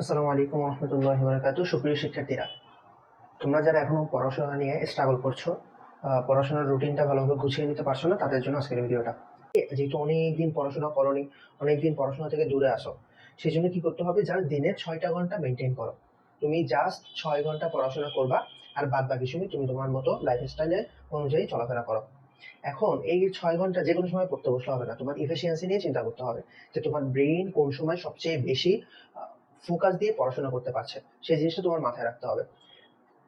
আসসালামু আলাইকুম রহমতুল্লাহ বরকাত সুপ্রিয় শিক্ষার্থীরা, তোমরা যারা এখনও পড়াশোনা নিয়ে স্ট্রাগল করছ পড়াশোনার রুটিনটা ভালোভাবে গুছিয়ে নিতে পারছ না, তাদের জন্য আজকের ভিডিওটা যেহেতু অনেকদিন পড়াশোনা করনি, অনেকদিন পড়াশোনা থেকে দূরে আসো সেই জন্য কি করতে হবে? জাস্ট দিনে ছয়টা ঘণ্টা মেনটেন করো। তুমি জাস্ট ছয় ঘণ্টা পড়াশোনা করবা, আর বাদ বাকি সময় তুমি তোমার মতো লাইফস্টাইলে অনুযায়ী চলাফেরা করো। এখন এই ছয় ঘণ্টা যে কোনো সময় পড়তে বসলে হবে না। তোমার ইফিসিয়েন্সি নিয়ে চিন্তা করতে হবে যে তোমার ব্রেইন কোন সময় সবচেয়ে বেশি ফোকাস দিয়ে পড়াশোনা করতে পারছে। সেই জিনিসটা তোমার মাথায় রাখতে হবে।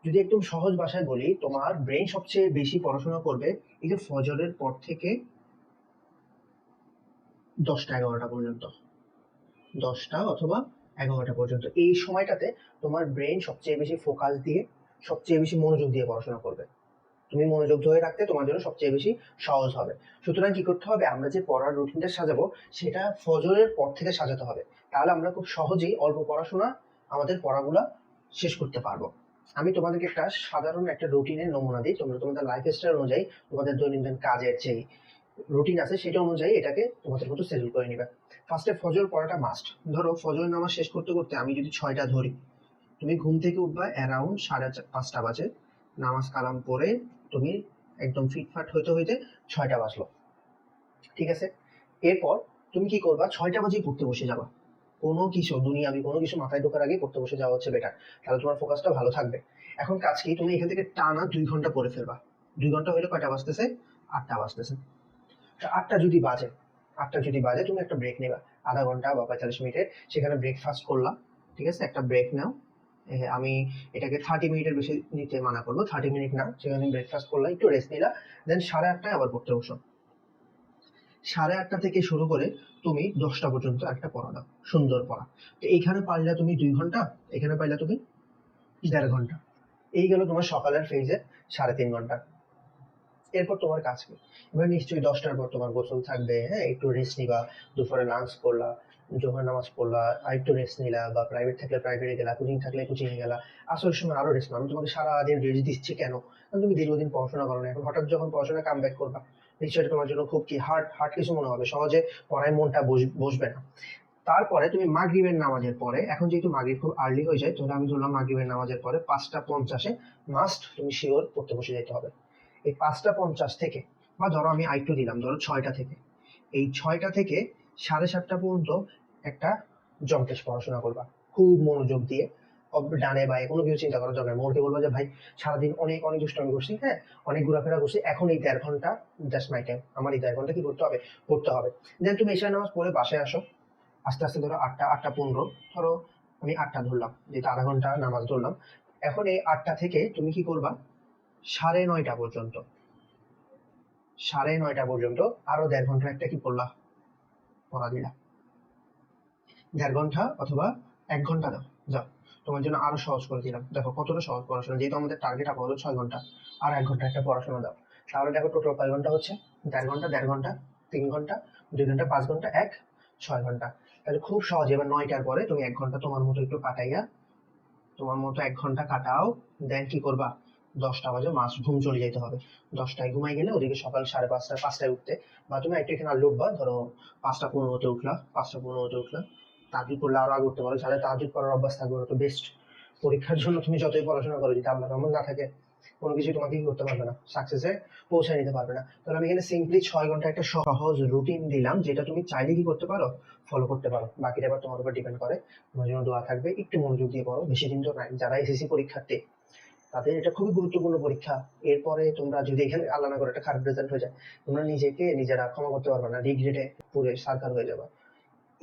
যদি একদম সহজ ভাষায় বলি, তোমার ব্রেন সবচেয়ে বেশি পড়াশোনা করবে এই যে ফজরের পর থেকে দশটা এগারোটা পর্যন্ত। দশটা অথবা এগারোটা পর্যন্ত। এই সময়টাতে তোমার ব্রেন সবচেয়ে বেশি ফোকাস দিয়ে, সবচেয়ে বেশি মনোযোগ দিয়ে পড়াশোনা করবে। তুমি মনোযোগ ধরে রাখতে তোমার জন্য সবচেয়ে বেশি সহজ হবে। সুতরাং কি করতে হবে? আমরা যে পড়ার রুটিনটা সাজাবো, সেটা ফজরের পর থেকে সাজাতে হবে। তাহলে আমরা খুব সহজেই অল্প পড়াশোনা আমাদের পড়াগুলা শেষ করতে পারব। আমি তোমাদেরকে একটা সাধারণ একটা রুটিনের নমুনা দিই। তোমরা তোমাদের লাইফ স্টাইল অনুযায়ী তোমাদের দৈনন্দিন কাজের যে রুটিন আছে, সেটা অনুযায়ী এটাকে তোমাদের মতো সেটেল করে নিবে। ফার্স্টে ফজর পড়াটা মাস্ট ধরো ফজর নামাজ শেষ করতে করতে আমি যদি ছয়টা ধরি, তুমি ঘুম থেকে উঠবা অ্যারাউন্ড সাড়ে পাঁচটা বাজে। নামাজ কালাম পড়ে তুমি একদম ফিটফাট হইতে হইতে ছয়টা বাজলো। ঠিক আছে? এরপর তুমি কি করবা? ছয়টা বাজেই পড়তে বসে যাবা। কোনো কিছু দুনিয়াবি কোনো কিছু মাথায় ঢোকার আগে পড়তে বসে যাওয়া হচ্ছে বেটার তাহলে তোমার ফোকাসটা ভালো থাকবে। এখন কাজ কি? তুমি এখান থেকে টানা দুই ঘণ্টা পড়ে ফেলবা। দুই ঘণ্টা হইলে কয়টা বাজতেছে? আটটা বাজতেছে। আটটা যদি বাজে, আটটা যদি বাজে, তুমি একটা ব্রেক নেবা। আধা ঘণ্টা বা পঁয়তাল্লিশ মিনিটের সেখানে ব্রেকফাস্ট করলা। ঠিক আছে? একটা ব্রেক নাও। আমি এটাকে থার্টি মিনিটের বেশি নিতে মানা করব। থার্টি মিনিট না সেখানে ব্রেকফাস্ট করলা একটু রেস্ট নিলা দেন সাড়ে আটটায় আবার পড়তে বসো সাড়ে আটটা থেকে শুরু করে তুমি দশটা পর্যন্ত একটা পড়া দাও, সুন্দর পড়া। তো এইখানে পারলে তুমি দুই ঘণ্টা, এখানে পারলে তুমি দেড় ঘণ্টা। এই গেল তোমার সকালের ফেজে সাড়ে তিন ঘণ্টা। এরপর তোমার কাজ কি? এবার নিশ্চয়ই দশটার পর তোমার গোসল থাকবে হ্যাঁ একটু রেস্ট নিবা, দুপুরে লাঞ্চ করলা। জোহর নামাজ পড়লা আর একটু রেস্ট নিলা বা প্রাইভেট থাকলে প্রাইভেটে গেলা কোচিং থাকলে কোচিং এ গেলা আসল সময় আরও রেস্ট আমি তোমাকে সারাদিন রেস্ট দিচ্ছি কেন? কারণ তুমি দীর্ঘদিন পড়াশোনা করো না এখন হঠাৎ যখন পড়াশোনা কাম ব্যাক করবা, নিশ্চয়ই তোমার জন্য খুব কি হার্ড হার্ড কিছু মনে হবে। সহজে পড়ায় মনটা বস- বসবে না। তারপরে তুমি মাগরিবের নামাজের পরে, এখন যেহেতু মাগরিব খুব আর্লি হয়ে যায়, তাহলে আমি ধরলাম মাগরিবের নামাজের পরে পাঁচটা পঞ্চাশে মাস্ট তুমি শিওর পড়তে বসে যেতে হবে। এই পাঁচটা পঞ্চাশ থেকে, বা ধরো আমি আইটু দিলাম, ধরো ছয়টা থেকে। এই ছয়টা থেকে সাড়ে সাতটা পর্যন্ত একটা জমকেশ পড়াশোনা করবা। খুব মনোযোগ দিয়ে ডানে বায়ে, কোনো কিছু চিন্তা করার দরকার মনকে বলব যে, ভাই, সারাদিন অনেক অনেক দুষ্টামি করছি হ্যাঁ? অনেক ঘোরাফেরা করছি, এখন এই দেড় ঘণ্টা জাস্ট মাই টাইম আমার এই দেড় ঘণ্টা কি করতে হবে? পড়তে হবে। দেন তুমি এশার নামাজ পড়ে বাসায় আসো। আস্তে আস্তে ধরো আটটা আটটা পনেরো, ধরো আমি আটটা ধরলাম যেটা আধা ঘণ্টা নামাজ ধরলাম। এখন এই আটটা থেকে তুমি কি করবা? সাড়ে নয়টা পর্যন্ত, সাড়ে নয়টা পর্যন্ত আরও দেড় ঘণ্টা একটা কি পড়লা পড়া দিলা দেড় ঘণ্টা অথবা এক ঘণ্টা দাও, যাও। তোমার জন্য আরও সহজ করে দিলাম। দেখো কতটা সহজ পড়াশোনা, যেহেতু আমাদের টার্গেট আপাতত ছয় ঘণ্টা, আর এক ঘণ্টা একটা পড়াশোনা দাও। তাহলে দেখো টোটাল কয় ঘণ্টা হচ্ছে? দেড় ঘণ্টা দেড় ঘণ্টা, তিন ঘণ্টা, দুই ঘণ্টা, পাঁচ ঘণ্টা, এক, ছয় ঘণ্টা। তাহলে খুব সহজ, এবার নয়টার পরে তুমি এক ঘণ্টা তোমার মতো একটু কাটাইয়া, তোমার মতো এক ঘণ্টা কাটাও দেন কি করবা? দশটা বাজে মাস ঘুম চলে যেতে হবে। দশটায় ঘুমাই গেলে ওদিকে সকাল সাড়ে পাঁচটা পাঁচটায় উঠতে। বা তুমি একটু এখানে উঠবা ধরো পাঁচটা পনেরোতে উঠলা পাঁচটা পনেরোতে উঠলা তাজুদ করলে আরও আগে উঠতে পারো যাদের তাজুদ করার অভ্যাস থাকবে, ওটা তো বেস্ট পরীক্ষার জন্য তুমি যতই পড়াশোনা করো, যদি আল্লাহ রহমত না থাকে, কোনো কিছু তোমাকে কি করতে পারবে না। সাকসেসে পৌঁছে নিতে পারবে না। তাহলে আমি এখানে সিম্পলি ছয় ঘণ্টা একটা সহজ রুটিন দিলাম, যেটা তুমি চাইলে কি করতে পারো ফলো করতে পারো। বাকিটা এবার তোমার উপর ডিপেন্ড করে। তোমার জন্য দোয়া থাকবে, একটু মনোযোগ দিয়ে পড়ো। বেশি দিন তো নাই, যারা এসএসসি পরীক্ষার্থী তাদের এটা খুবই গুরুত্বপূর্ণ পরীক্ষা। এরপরে তোমরা যদি এখানে আল্লাহ করে একটা খারাপ রেজাল্ট হয়ে যায়, তোমরা নিজেকে, নিজেরা ক্ষমা করতে পারবে না রিগ্রেটে পুরে সার্কার হয়ে যাবে।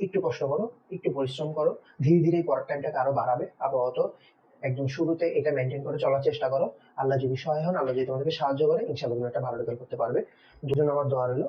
একটু কষ্ট করো, একটু পরিশ্রম করো, ধীরে ধীরে পরের টাইমটাকে আরও বাড়াবে। আপাতত একদম শুরুতে এটা মেনটেন করে চলার চেষ্টা করো। আল্লাহ যদি সহায় হন, আল্লাহ যদি তোমাদেরকে সাহায্য করে, ইনশাআল্লাহ একটা ভালো রেজাল্ট করতে পারবে। দুজন আমার দোয়া রইল।